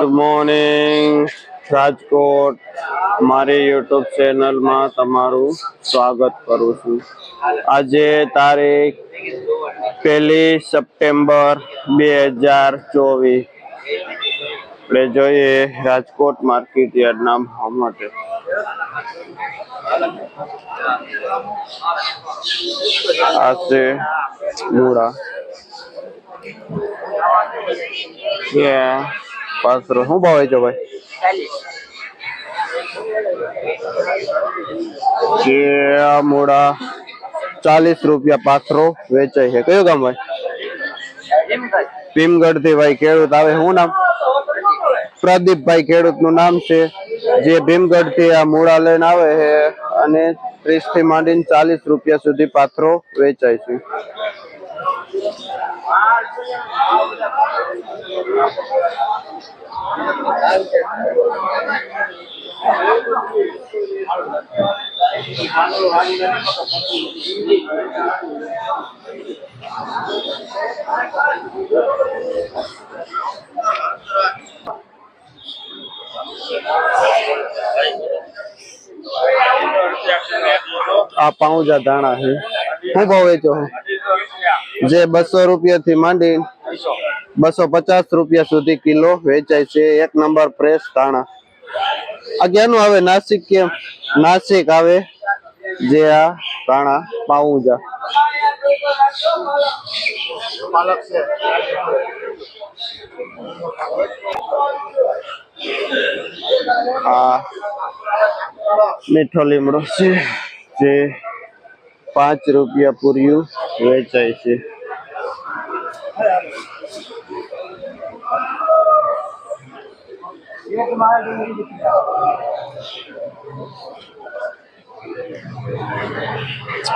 Good morning Rajkot મારી YouTube ચેનલમાં તમારું સ્વાગત કરું છું. આજે તારીખ પહેલી સપ્ટેમ્બર બે હજાર ચોવીસ. આપણે જોઈએ રાજકોટ માર્કેટ યાર્ડના ભાવ માટે. આ છે મૂળા. Yeah. પાસરો શું ભાવ વેચો ભાઈ? મૂળા ચાલીસ રૂપિયા પાથરો વેચાય છે. કયું ગામ ભાઈ? ભીમગઢથી ભાઈ ખેડૂત આવે. શું નામ? પ્રદીપભાઈ ખેડૂતનું નામ છે. જે ભીમગઢથી આ મૂળા લઈને આવે છે અને ત્રીસથી માંડીને ચાલીસ રૂપિયા સુધી પાથરો વેચાય છે. આ પાઉજા દાણા છે શું ભાવ વેચો છો? જે બસો રૂપિયા થી માંડી બસો પચાસ રૂપિયા સુધી કિલો વેચાય છે. એક નંબર ફ્રેશ ધાણા. આ ક્યાંનું આવે નાસિક કેમ નાસિક આવે જે આ ધાણા પાઉજા. આ મીઠો લીમડો છે જે પાંચ રૂપિયા પૂર્યું વેચાય છે.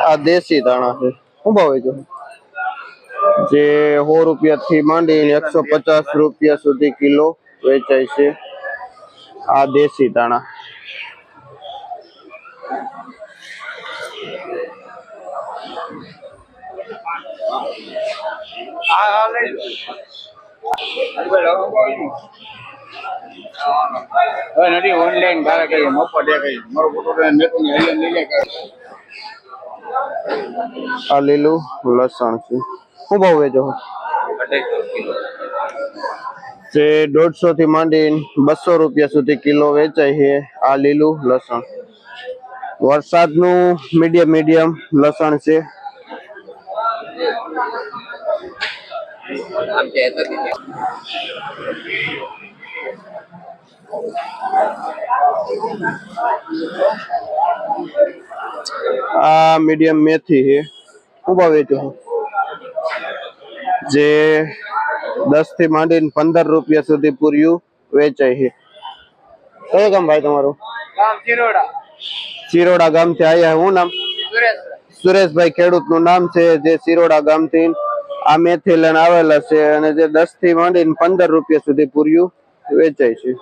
આ દેશી દાણા છે. શું ભાવ વેચો જે સો રૂપિયા થી માંડીને એકસો પચાસ રૂપિયા સુધી કિલો વેચાય છે. આ દેશી દાણા નથી ઓનલાઈન તારે કઈ મફત દે કઈ મારો ફોટો મેં લઈ લે કઈ. આ લીલું લસણ છે. શું ભાવ વેચો જે દોઢસો થી માંડીને બસો રૂપિયા સુધી કિલો વેચાય છે. આ લીલું લસણ. વરસાદનું મીડિયમ મીડિયમ લસણ છે. આ મીડિયમ મેથી છે. ભાવ વેચો જે દસથી માંડીને પંદર રૂપિયા સુધી પૂર્યું વેચાય છે. કયું ગામ ભાઈ તમારું? ચિરોડા ગામથી આયા. શું નામ? સુરેશભાઈ. ખેડૂતનું નામ છે. જે ચિરોડા ગામથી આ મેથી લઈને આવેલા છે અને જે દસથી માંડીને પંદર રૂપિયા સુધી પૂર્યું વેચાય છે.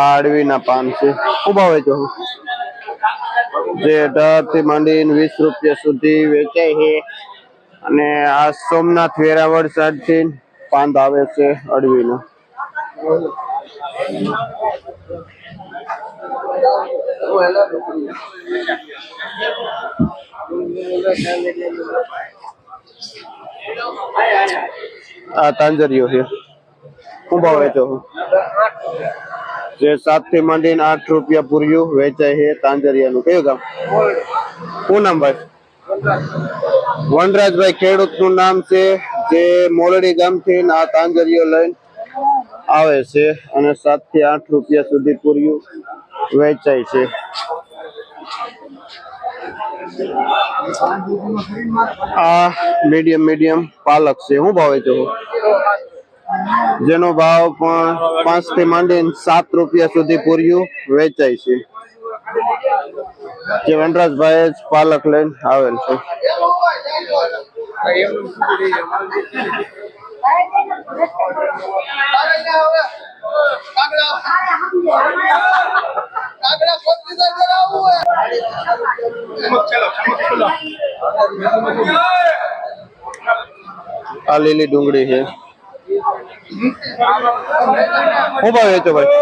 આડવી ના પાન છે. ઊભા વેચો જે અઢારથી માંડીને વીસ રૂપિયા સુધી વેચાય છે. અને આ સોમનાથ વેરાવળ સાઈડથી પાંદ આવે છે અડવીનો. આ તાંજરીઓ છે. શું ભાવ વેચો? જે સાતથી માંડીને આઠ રૂપિયા પૂર્યું વેચાય છે તાંજરિયાનું. કયું ગામ? શું નામ ભાઈ? વનરાજભાઈ ખેડૂતનું નામ છે, જે મોલડી ગામથી આ તાંજરીઓ લઈને આવે છે અને સાતથી આઠ રૂપિયા સુધી પૂર્યું વેચાય છે. આ મીડિયમ મીડિયમ પાલક છે. શું ભાવે વેચો જેનો ભાવ પણ પાંચથી માંડીને સાત રૂપિયા સુધી પૂર્યું વેચાય છે. જે વનરાજભાઈ જ પાલક લઈને આવેલ છે. આ લીલી ડુંગળી છે. હું ભાવ વેચો ભાઈ?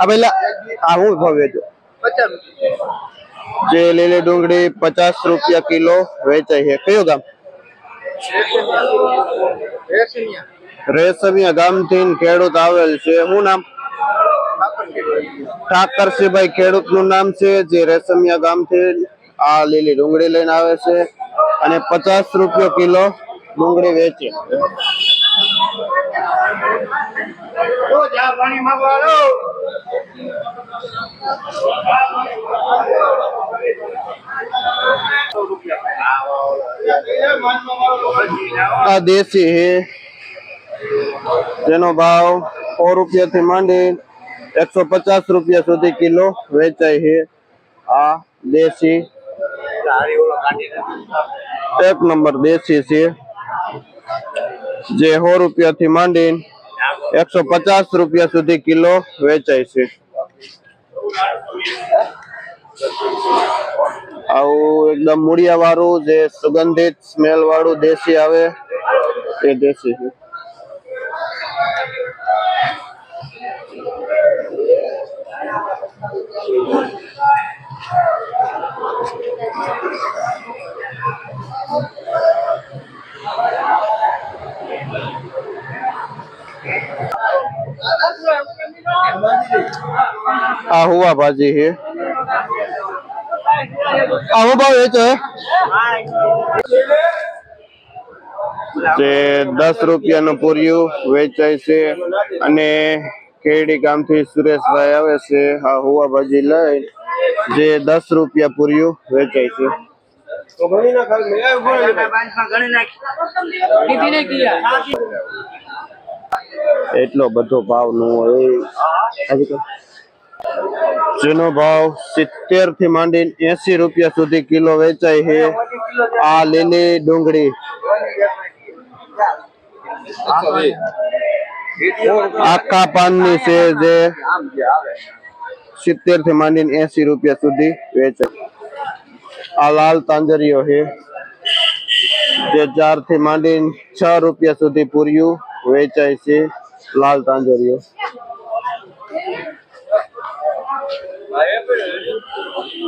આ પેલા આ હું ભાવ વેચો જે લીલી ડુંગળી પચાસ રૂપિયા કિલો વેચાય છે. કયું ગામ? રેશમિયા ગામથી ખેડૂત આવેલ છે. શું નામ? ઠાકરસિંહભાઈ ખેડૂતનું નામ છે, જે રેશમિયા ગામથી આ લીલી ડુંગળી લઈને આવે છે અને પચાસ રૂપિયો કિલો ડુંગળી વેચે. આ દેશી છે જેનો ભાવ સો રૂપિયા થી માંડી એકસો પચાસ રૂપિયા સુધી કિલો વેચાય છે. આ દેશી એક નંબર દેશી છે, જે સો રૂપિયા થી માંડી એકસો પચાસ રૂપિયા સુધી કિલો વેચાય છે. આવું એકદમ મૂળિયા વાળું જે સુગંધિત સ્મેલ વાળું દેશી આવે એ દેશી આ હુવા ભાજી છે આ ભાવ એ વેચો જે દસ રૂપિયાનું પૂર્યું વેચાય છે અને કેડી ગામથી સુરેશભાઈ આવે છે, આ હુવા ભાજી લઈ, જે દસ રૂપિયા પૂર્યું વેચાય છે. એટલો બધો ભાવ નો હોય. જેનો ભાવ સિત્તેરથી માંડી એસી રૂપિયા સુધી કિલો વેચાય છે. આ લીલી ડુંગળી. આખા પાનની છે જે સિત્તેરથી માંડીને એસી રૂપિયા સુધી વેચાય. આ લાલ તાંજરીઓ છે, જે ચારથી માંડીને છ રૂપિયા સુધી પૂર્યું વેચાય છે લાલ તાંજરીઓ.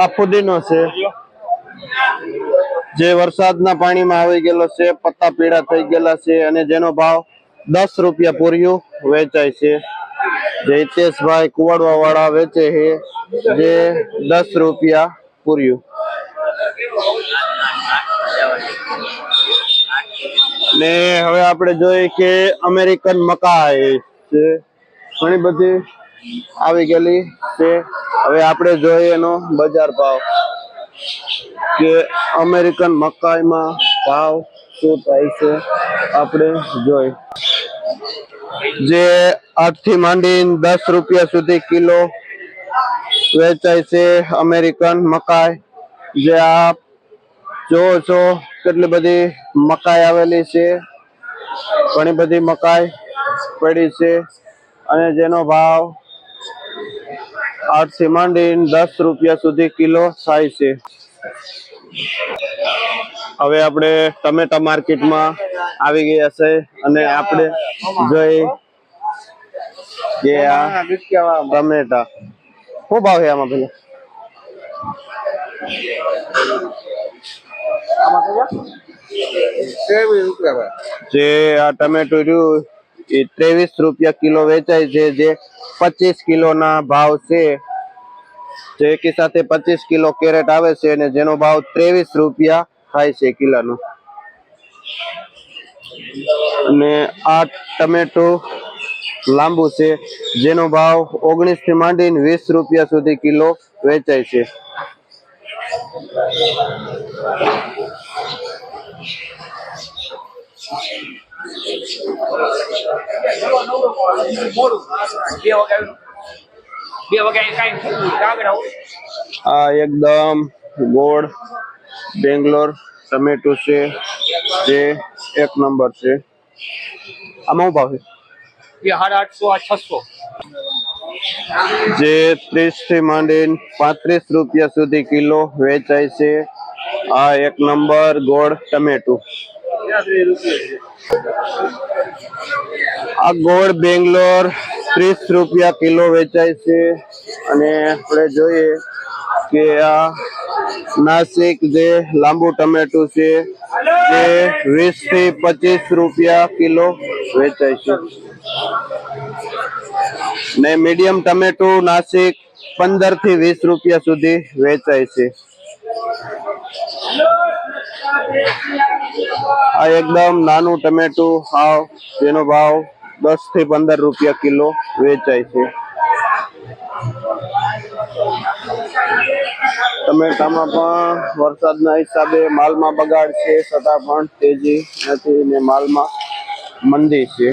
આ ફુદીનો છે. જે વરસાદના પાણીમાં આવી ગયેલો છે, પત્તા પીળા થઈ ગયેલા છે અને જેનો ભાવ દસ રૂપિયા પૂર્યું વેચાય છે. જે હિતેશભાઈ કુવાડવા વાળા વેચે છે, જે દસ રૂપિયા પૂર્યું. ને હવે આપણે જોઈએ કે અમેરિકન મકાઈ છે. ઘણી બધી આવી ગયેલી છે. હવે આપણે જોઈએ એનો બજાર ભાવ. કે અમેરિકન મકાઈમાં ભાવ શું થાય છે આપણે જોઈ. જે આઠથી માંડીને દસ રૂપિયા સુધી કિલો વેચાય છે અમેરિકન મકાઈ. જે આપ જોવો છો કેટલી બધી મકાઈ આવેલી છે. ઘણી બધી મકાઈ પડી છે. અને જેનો ભાવ આઠથી માંડીને દસ રૂપિયા સુધી કિલો થાય છે. હવે આપણે ટમેટા માર્કેટમાં આવી ગયા છે અને આપણે જોઈ કે આ ટમેટા. શું ભાવ છે આમાં પેલા? જે આ ટમેટું રહ્યું ત્રેવીસ રૂપિયા કિલો વેચાય છે, જે પચીસ કિલોના ભાવ છે. જે એકી સાથે પચીસ કિલો કેરેટ આવે છે અને જેનો ભાવ ત્રેવીસ રૂપિયા થાય છે કિલોનો. અને આ ટમેટો લાંબુ છે, જેનો ભાવ ઓગણીસથી માંડીને વીસ રૂપિયા સુધી કિલો વેચાય છે. Thank વગાડ્યું આ એકદમ ગોળ બેંગ્લોર ટમેટો છે જે એક નંબર છે. આમાં ભાવ છે? સાડા આઠસો આ છસો. જે ત્રીસથી માંડીને પાંત્રીસ રૂપિયા સુધી કિલો વેચાય છે. આ એક નંબર ગોળ ટમેટું. આ ગોળ બેંગ્લોર ત્રીસ રૂપિયા કિલો વેચાય છે. અને આપણે જોઈએ કે આ નાસિક જે લાંબુ ટમેટું છે તે વીસથી પચીસ રૂપિયા કિલો વેચાય છે. ને મીડિયમ ટમેટું નાસિક પંદરથી વીસ રૂપિયા સુધી વેચાય છે. આ એકદમ નાનું ટમેટું હાવ, જેનો ભાવ દસથી પંદર રૂપિયા કિલો વેચાય છે. ટમેટામાં પણ વરસાદના હિસાબે માલમાં બગાડ છે છતાં પણ તેજી નથી ને માલમાં મંદી છે.